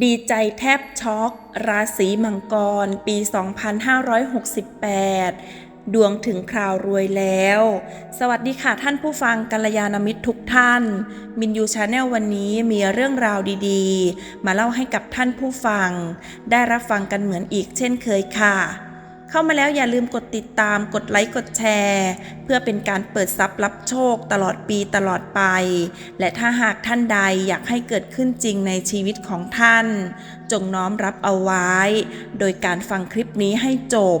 ดีใจแทบช็อก ราศีมังกร ปี 2568 ดวงถึงคราวรวยแล้ว สวัสดีค่ะท่านผู้ฟังกัลยาณมิตรทุกท่าน มินยูชาแนลวันนี้มีเรื่องราวดีๆ มาเล่าให้กับท่านผู้ฟัง ได้รับฟังกันเหมือนอีกเช่นเคยค่ะ เข้ามาแล้วอย่าลืมกดติดตาม กดไลค์ กดแชร์ เพื่อเป็นการเปิดทรัพย์รับโชคตลอดปีตลอดไป และถ้าหากท่านใดอยากให้เกิดขึ้นจริงในชีวิตของท่าน จงน้อมรับเอาไว้ โดยการฟังคลิปนี้ให้จบ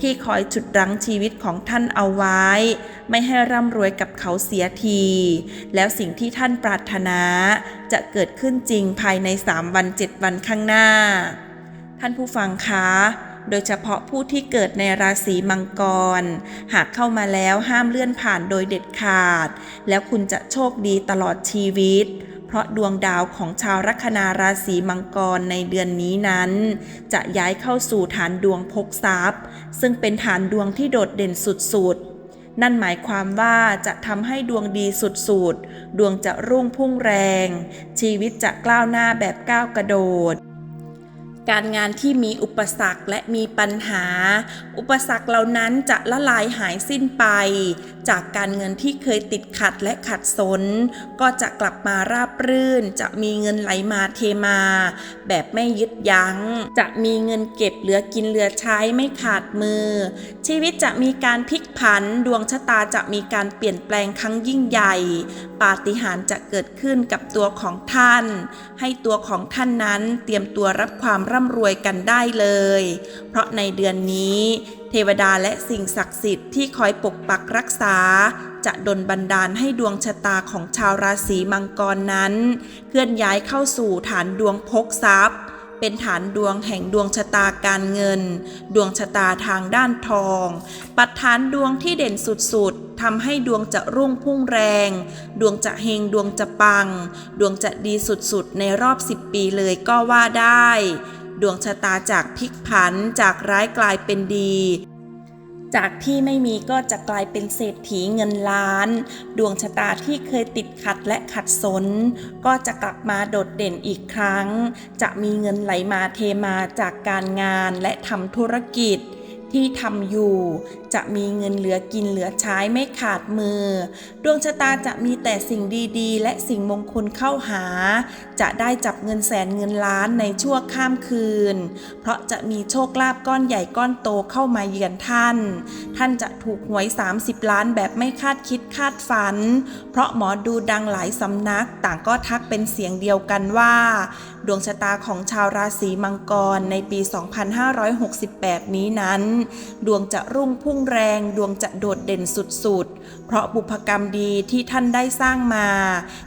ที่คอยฉุดรั้งชีวิตของท่านเอาไว้ ไม่ให้ร่ำรวยกับเขาเสียที แล้วสิ่งที่ท่านปรารถนา จะเกิดขึ้นจริงภายใน 3 วัน 7 วันข้างหน้า ท่านผู้ฟังคะโดยเฉพาะผู้ที่เกิดในราศีมังกร หากเข้ามาแล้วห้ามเลื่อนผ่านโดยเด็ดขาด แล้วคุณจะโชคดีตลอดชีวิต เพราะดวงดาวของชาวลัคนาราศีมังกรในเดือนนี้นั้น จะย้ายเข้าสู่ฐานดวงพกทรัพย์ ซึ่งเป็นฐานดวงที่โดดเด่นสุดๆ นั่นหมายความว่าจะทำให้ดวงดีสุดๆ ดวงจะรุ่งพุ่งแรง ชีวิตจะกล้าวหน้าแบบก้าวกระโดด การงานที่มีอุปสรรคและมีปัญหา อุปสรรคเหล่านั้นจะละลายหายสิ้นไป จากการเงินที่เคยติดขัดและขัดสน ก็จะกลับมาราบรื่น จะมีเงินไหลมาเทมา แบบไม่ยึดยัง้ง จะมีเงินเก็บเหลือกินเหลือใช้ไม่ขาดมือ ชีวิตจะมีการพลิกผันดวงชะตาจะมีการเปลี่ยนแปลงครั้งยิ่งใหญ่ ปาฏิหาริย์จะเกิดขึ้นกับตัวของท่าน ให้ตัวของท่านนั้นเตรียมตัวรับความร่่ำรวยกันได้เลย เพราะในเดือนนี้ เทวดาและสิ่งศักดิ์สิทธิ์ที่คอยปกปักรักษา จะดลบันดาลให้ดวงชะตาของชาวราศีมังกรนั้น เคลื่อนย้ายเข้าสู่ฐานดวงพกทรัพย์เป็นฐานดวงแห่งดวงชะตาการเงิน ดวงชะตาทางด้านทอง ปัดฐานดวงที่เด่นสุดๆทำให้ดวงจะรุ่งพุ่งแรง ดวงจะเฮงดวงจะปัง ดวงจะดีสุดๆ ในรอบ 10 ปีเลยก็ว่าได้ ดวงชะตาจากพลิกผันจากร้ายกลายเป็นดี จากที่ไม่มีก็จะกลายเป็นเศรษฐีเงินล้าน ดวงชะตาที่เคยติดขัดและขัดสน ก็จะกลับมาโดดเด่นอีกครั้ง จะมีเงินไหลมาเทมาจากการงานและทำธุรกิจที่ทำอยู่ จะมีเงินเหลือกินเหลือใช้ไม่ขาดมือ ดวงชะตาจะมีแต่สิ่งดีๆ และสิ่งมงคลเข้าหา จะได้จับเงินแสนเงินล้านในชั่วข้ามคืน เพราะจะมีโชคลาภก้อนใหญ่ก้อนโตเข้ามาเยือนท่าน ท่านจะถูกหวย 30 ล้านแบบไม่คาดคิดคาดฝัน เพราะหมอดูดังหลายสำนักต่างก็ทักเป็นเสียงเดียวกันว่า ดวงชะตาของชาวราศีมังกรในปี 2568 นี้นั้น ดวงจะรุ่งพุ่งแรงดวงจะโดดเด่นสุดๆ เพราะบุพกรรมดีที่ท่านได้สร้างมา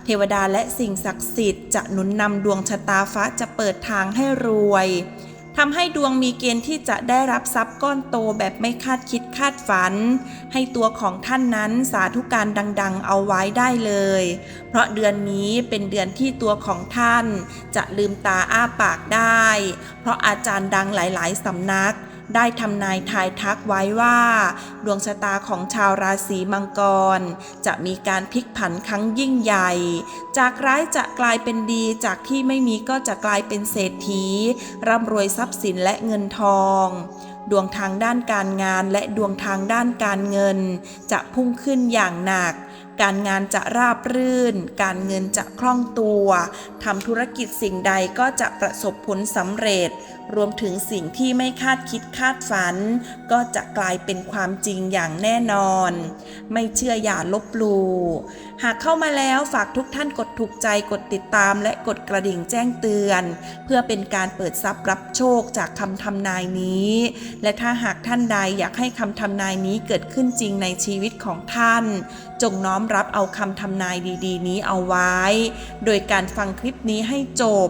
เทวดาและสิ่งศักดิ์สิทธิ์จะหนุนนำดวงชะตาฟ้าจะเปิดทางให้รวยทำให้ดวงมีเกณฑ์ที่จะได้รับทรัพย์ก้อนโตแบบไม่คาดคิดคาดฝัน ให้ตัวของท่านนั้นสาธุการดัง ๆ เอาไว้ได้เลย เพราะเดือนนี้เป็นเดือนที่ตัวของท่าน จะลืมตาอ้าปากได้ เพราะอาจารย์ดังหลาย ๆ สำนัก ได้ทำนายทายทักไว้ว่า ดวงชะตาของชาวราศีมังกร จะมีการพลิกผันครั้งยิ่งใหญ่ จากร้ายจะกลายเป็นดีจากที่ไม่มีก็จะกลายเป็นเศรษฐี ร่ำรวยทรัพย์สินและเงินทองดวงทางด้านการงานและดวงทางด้านการเงิน จะพุ่งขึ้นอย่างหนัก การงานจะราบรื่น การเงินจะคล่องตัวทำธุรกิจสิ่งใดก็จะประสบผลสำเร็จ รวมถึงสิ่งที่ไม่คาดคิดคาดฝัน ก็จะกลายเป็นความจริงอย่างแน่นอน ไม่เชื่ออย่าลบลู่หากเข้ามาแล้วฝากทุกท่านกดถูกใจกดติดตาม และกดกระดิ่งแจ้งเตือน เพื่อเป็นการเปิดทรัพย์รับโชคจากคำทำนายนี้ และถ้าหากท่านใดอยากให้คำทำนายนี้เกิดขึ้นจริงในชีวิตของท่าน จงน้อมรับเอาคำทำนายดี ๆ นี้เอาไว้ โดยการฟังคลิปนี้ให้จบ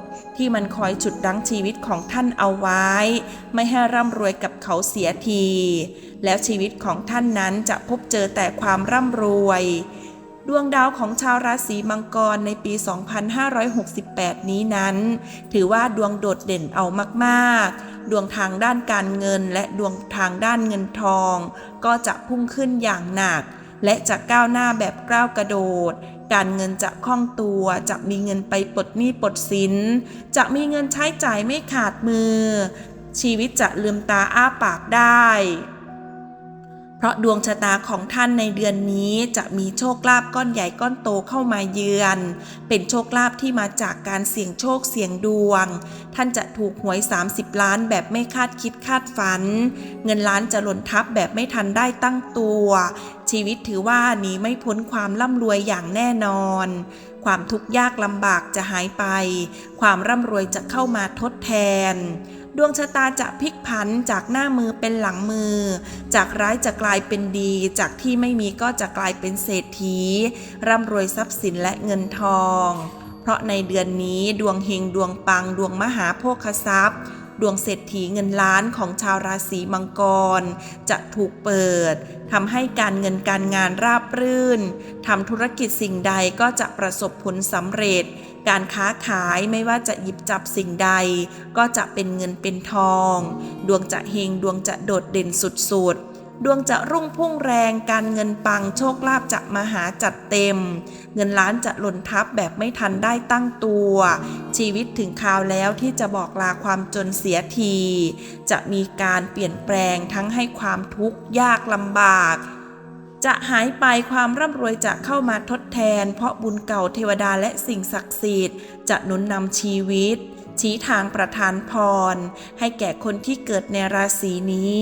ที่มันคอยฉุดรั้งชีวิตของท่านเอาไว้ ไม่ให้ร่ำรวยกับเขาเสียที แล้วชีวิตของท่านนั้นจะพบเจอแต่ความร่ำรวย ดวงดาวของชาวราศีมังกรในปี 2568 นี้นั้น ถือว่าดวงโดดเด่นเอามากๆ ดวงทางด้านการเงินและดวงทางด้านเงินทอง ก็จะพุ่งขึ้นอย่างหนัก และจะก้าวหน้าแบบก้าวกระโดด การเงินจะคล่องตัว จะมีเงินไปปลดหนี้ปลดสิน จะมีเงินใช้จ่ายไม่ขาดมือ ชีวิตจะลืมตาอ้าปากได้ เพราะดวงชะตาของท่านในเดือนนี้จะมีโชคลาภก้อนใหญ่ก้อนโตเข้ามาเยือน เป็นโชคลาภที่มาจากการเสี่ยงโชคเสี่ยงดวง ท่านจะถูกหวย 30 ล้านแบบไม่คาดคิดคาดฝัน เงินล้านจะหล่นทับแบบไม่ทันได้ตั้งตัว ชีวิตถือว่าหนีไม่พ้นความร่ำรวยอย่างแน่นอน ความทุกข์ยากลำบากจะหายไป ความร่ำรวยจะเข้ามาทดแทน ดวงชะตาจะพลิกผันจากหน้ามือเป็นหลังมือ จากร้ายจะกลายเป็นดี จากที่ไม่มีก็จะกลายเป็นเศรษฐี ร่ำรวยทรัพย์สินและเงินทอง เพราะในเดือนนี้ดวงเฮงดวงปังดวงมหาโภคทรัพย์ ดวงเศรษฐีเงินล้านของชาวราศีมังกร จะถูกเปิดทำให้การเงินการงานราบรื่นทำธุรกิจสิ่งใดก็จะประสบผลสำเร็จ การค้าขายไม่ว่าจะหยิบจับสิ่งใด ก็จะเป็นเงินเป็นทอง ดวงจะเฮงดวงจะโดดเด่นสุดๆ ดวงจะรุ่งพุ่งแรงการเงินปังโชคลาภจะมาหาจัดเต็ม เงินล้านจะหล่นทับแบบไม่ทันได้ตั้งตัว ชีวิตถึงคราวแล้วที่จะบอกลาความจนเสียที จะมีการเปลี่ยนแปลงทั้งให้ความทุกข์ยากลำบากจะหายไปความร่ำรวยจะเข้ามาทดแทน เพราะบุญเก่าเทวดาและสิ่งศักดิ์สิทธิ์จะหนุนนำชีวิต ชี้ทางประทานพร ให้แก่คนที่เกิดในราศีนี้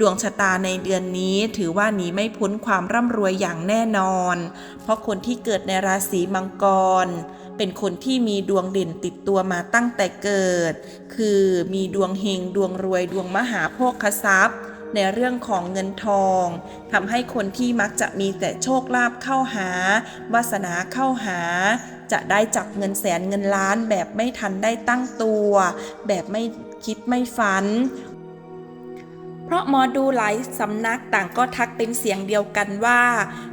ดวงชะตาในเดือนนี้ถือว่าหนีไม่พ้นความร่ำรวยอย่างแน่นอน เพราะคนที่เกิดในราศีมังกร เป็นคนที่มีดวงเด่นติดตัวมาตั้งแต่เกิด คือมีดวงเฮงดวงรวยดวงมหาโภคทรัพย์ในเรื่องของเงินทองทำให้คนที่มักจะมีแต่โชคลาภเข้าหา วาสนาเข้าหา จะได้จับเงินแสนเงินล้านแบบไม่ทันได้ตั้งตัว แบบไม่คิดไม่ฝัน เพราะหมอดูหลายสำนักต่างก็ทักเป็นเสียงเดียวกันว่า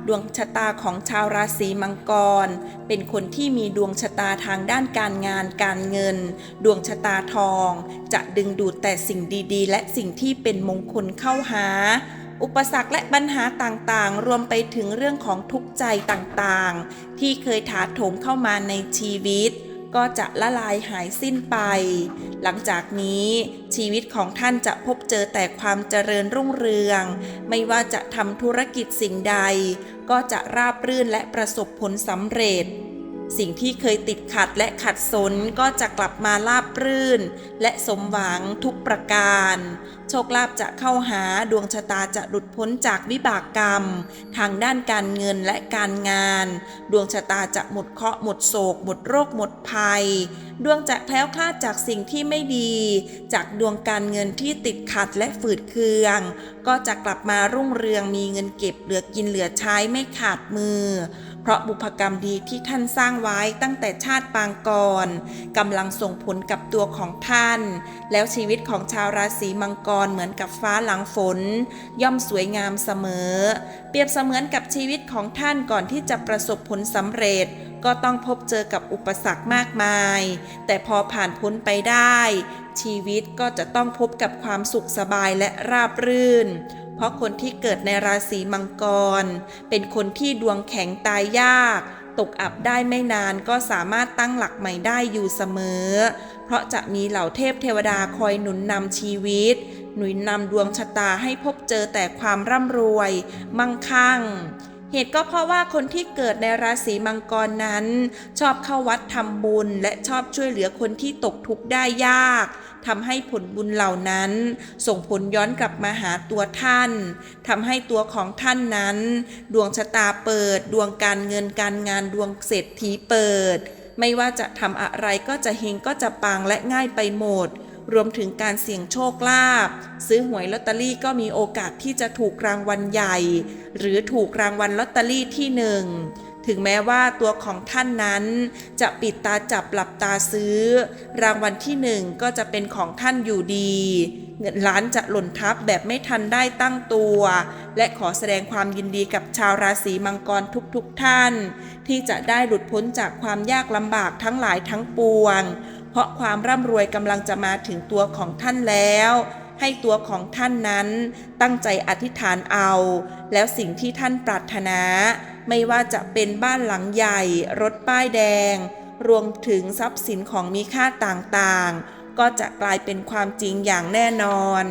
ดวงชะตาของชาวราศีมังกร เป็นคนที่มีดวงชะตาทางด้านการงานการเงิน ดวงชะตาทอง จะดึงดูดแต่สิ่งดีๆ และสิ่งที่เป็นมงคลเข้าหา อุปสรรคและปัญหาต่างๆ รวมไปถึงเรื่องของทุกข์ใจต่างๆ ที่เคยถาโถมเข้ามาในชีวิต ก็จะละลายหายสิ้นไป หลังจากนี้ชีวิตของท่านจะพบเจอแต่ความเจริญรุ่งเรือง ไม่ว่าจะทำธุรกิจสิ่งใด ก็จะราบรื่นและประสบผลสำเร็จ สิ่งที่เคยติดขัดและขัดสนก็จะกลับมาราบรื่น และสมหวังทุกประการ โชคลาภจะเข้าหาดวงชะตาจะหลุดพ้นจากวิบากกรรม ทางด้านการเงินและการงาน ดวงชะตาจะหมดเคราะห์หมดโศก หมดโรคหมดภัย ดวงจะแคล้วคลาดจากสิ่งที่ไม่ดี จากดวงการเงินที่ติดขัดและฝืดเคือง ก็จะกลับมารุ่งเรืองมีเงินเก็บเหลือกินเหลือใช้ไม่ขาดมือ ราะบุพกรรมดีที่ท่านสร้างไว้ตั้งแต่ชาติปางก่อนกำลังส่งผลกับตัวของท่าน แล้วชีวิตของชาวราศีมังกรเหมือนกับฟ้าหลังฝน ย่อมสวยงามเสมอ เปรียบเสมือนกับชีวิตของท่านก่อนที่จะประสบผลสำเร็จก็ต้องพบเจอกับอุปสรรคมากมาย แต่พอผ่านพ้นไปได้ ชีวิตก็จะต้องพบกับความสุขสบายและราบรื่น เพราะคนที่เกิดในราศีมังกร เป็นคนที่ดวงแข็งตายยาก ตกอับได้ไม่นานก็สามารถตั้งหลักใหม่ได้อยู่เสมอ เพราะจะมีเหล่าเทพเทวดาคอยหนุนนำชีวิต หนุนนำดวงชะตาให้พบเจอแต่ความร่ำรวย มั่งคั่ง เหตุก็เพราะว่าคนที่เกิดในราศีมังกรนั้น ชอบเข้าวัดทำบุญ และชอบช่วยเหลือคนที่ตกทุกข์ได้ยากทำให้ผลบุญเหล่านั้น ส่งผลย้อนกลับมาหาตัวท่านทำให้ตัวของท่านนั้น ดวงชะตาเปิด ดวงการเงินการงานดวงเศรษฐีเปิด ไม่ว่าจะทำอะไรก็จะเฮงก็จะปังและง่ายไปหมด รวมถึงการเสี่ยงโชคลาภซื้อหวยลอตเตอรี่ก็มีโอกาสที่จะถูกรางวัลใหญ่ หรือถูกรางวัลลอตเตอรี่ที่หนึ่งถึงแม้ว่าตัวของท่านนั้น จะปิดตาจับหลับตาซื้อ รางวัลที่หนึ่งก็จะเป็นของท่านอยู่ดี เงินล้านจะหล่นทับแบบไม่ทันได้ตั้งตัว และขอแสดงความยินดีกับชาวราศีมังกรทุกๆทท่าน ที่จะได้หลุดพ้นจากความยากลำบากทั้งหลายทั้งปวง เพราะความร่ำรวยกำลังจะมาถึงตัวของท่านแล้ว ให้ตัวของท่านนั้นตั้งใจอธิษฐานเอา แล้วสิ่งที่ท่านปรารถนา ไม่ว่าจะเป็นบ้านหลังใหญ่ รถป้ายแดง รวมถึงทรัพย์สินของมีค่าต่างๆ ก็จะกลายเป็นความจริงอย่างแน่นอน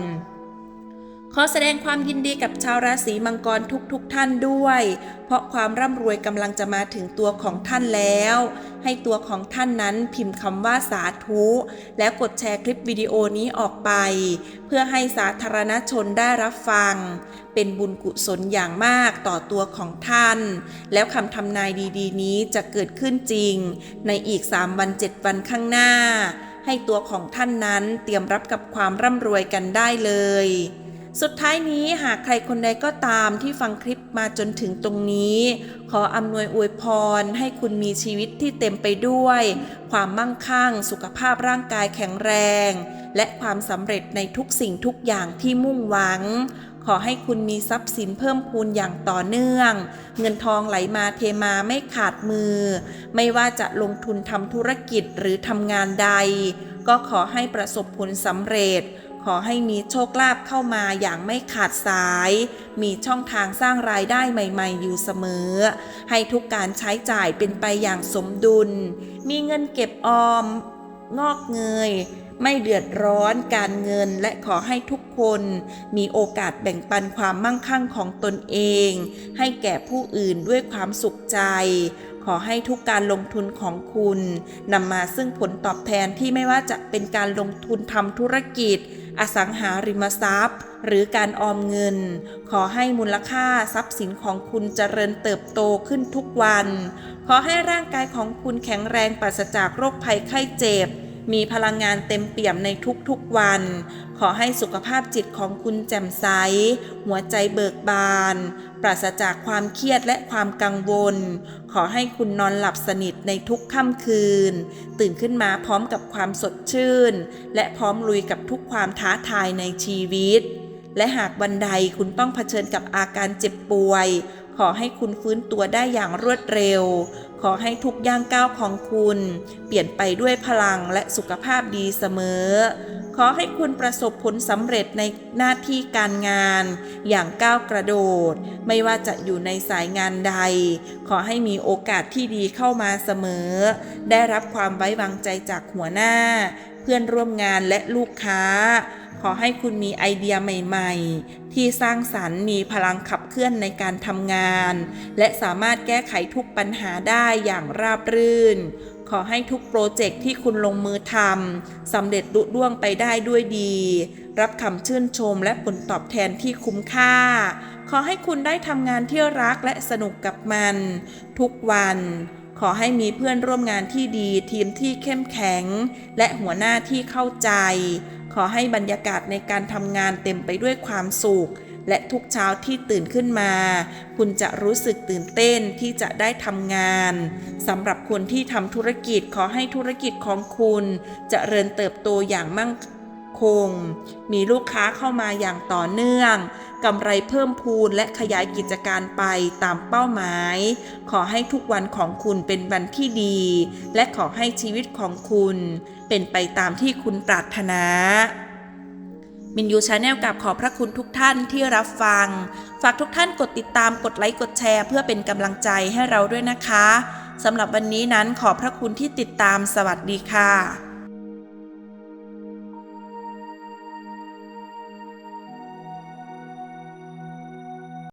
อแสดงความยินดีกับชาวราศีมังกรทุกๆทท่านด้วย เพราะความร่ำรวยกำลังจะมาถึงตัวของท่านแล้ว ให้ตัวของท่านนั้นพิมพ์คำว่าสาธุ แล้วกดแชร์คลิปวิดีโอนี้ออกไป เพื่อให้สาธารณชนได้รับฟัง เป็นบุญกุศลอย่างมากต่อตัวของท่าน แล้วคำทำนายดีๆ นี้จะเกิดขึ้นจริง ในอีก 3 วัน 7 วันข้างหน้า ให้ตัวของท่านนั้นเตรียมรับกับความร่ำรวยกันได้เลย สุดท้ายนี้หากใครคนใดก็ตามที่ฟังคลิปมาจนถึงตรงนี้ ขออำนวยอวยพร ให้คุณมีชีวิตที่เต็มไปด้วย ความมั่งคั่ง สุขภาพร่างกายแข็งแรง และความสำเร็จในทุกสิ่งทุกอย่างที่มุ่งหวัง ขอให้คุณมีทรัพย์สินเพิ่มพูนอย่างต่อเนื่อง เงินทองไหลมาเทมาไม่ขาดมือ ไม่ว่าจะลงทุนทำธุรกิจหรือทำงานใด ก็ขอให้ประสบผลสำเร็จ ขอให้มีโชคลาภเข้ามาอย่างไม่ขาดสาย มีช่องทางสร้างรายได้ใหม่ๆ อยู่เสมอ ให้ทุกการใช้จ่ายเป็นไปอย่างสมดุล มีเงินเก็บออม งอกเงย ไม่เดือดร้อนการเงินและขอให้ทุกคน มีโอกาสแบ่งปันความมั่งคั่งของตนเอง ให้แก่ผู้อื่นด้วยความสุขใจ ขอให้ทุกการลงทุนของคุณนำมาซึ่งผลตอบแทนที่ไม่ว่าจะเป็นการลงทุนทำธุรกิจ อสังหาริมทรัพย์ หรือการออมเงิน ขอให้มูลค่าทรัพย์สินของคุณเจริญเติบโตขึ้นทุกวัน ขอให้ร่างกายของคุณแข็งแรงปราศจากโรคภัยไข้เจ็บ มีพลังงานเต็มเปี่ยมในทุกๆวัน ขอให้สุขภาพจิตของคุณแจ่มใส หัวใจเบิกบาน ปราศจากความเครียดและความกังวล ขอให้คุณนอนหลับสนิทในทุกค่ำคืน ตื่นขึ้นมาพร้อมกับความสดชื่น และพร้อมลุยกับทุกความท้าทายในชีวิต และหากวันใดคุณต้องเผชิญกับอาการเจ็บป่วย ขอให้คุณฟื้นตัวได้อย่างรวดเร็ว ขอให้ทุกย่างก้าวของคุณ เปลี่ยนไปด้วยพลังและสุขภาพดีเสมอ ขอให้คุณประสบผลสำเร็จในหน้าที่การงาน อย่างก้าวกระโดด ไม่ว่าจะอยู่ในสายงานใด ขอให้มีโอกาสที่ดีเข้ามาเสมอ ได้รับความไว้วางใจจากหัวหน้า เพื่อนร่วมงานและลูกค้า ขอให้คุณมีไอเดียใหม่ๆ ที่สร้างสรรค์มีพลังขับเคลื่อนในการทำงาน และสามารถแก้ไขทุกปัญหาได้อย่างราบรื่น ขอให้ทุกโปรเจกต์ที่คุณลงมือทำสำเร็จลุล่วงไปได้ด้วยดี รับคำชื่นชมและผลตอบแทนที่คุ้มค่า ขอให้คุณได้ทำงานที่รักและสนุกกับมัน ทุกวันขอให้มีเพื่อนร่วมงานที่ดีทีมที่เข้มแข็ง และหัวหน้าที่เข้าใจ ขอให้บรรยากาศในการทำงานเต็มไปด้วยความสุข และทุกเช้าที่ตื่นขึ้นมา คุณจะรู้สึกตื่นเต้นที่จะได้ทำงานสำหรับคนที่ทำธุรกิจขอให้ธุรกิจของคุณจเจริญเติบโตอย่างมั่ง คง มีลูกค้าเข้ามาอย่างต่อเนื่องกำไรเพิ่มพูนและขยายกิจการไปตามเป้าหมาย ขอให้ทุกวันของคุณเป็นวันที่ดี และขอให้ชีวิตของคุณ เป็นไปตามที่คุณปรารถนามินยูชาแนลกับขอบพระคุณทุกท่านที่รับฟัง ฝากทุกท่านกดติดตามกดไลค์กดแชร์ เพื่อเป็นกำลังใจให้เราด้วยนะคะสำหรับวันนี้นั้นขอบพระคุณที่ติดตามสวัสดีค่ะ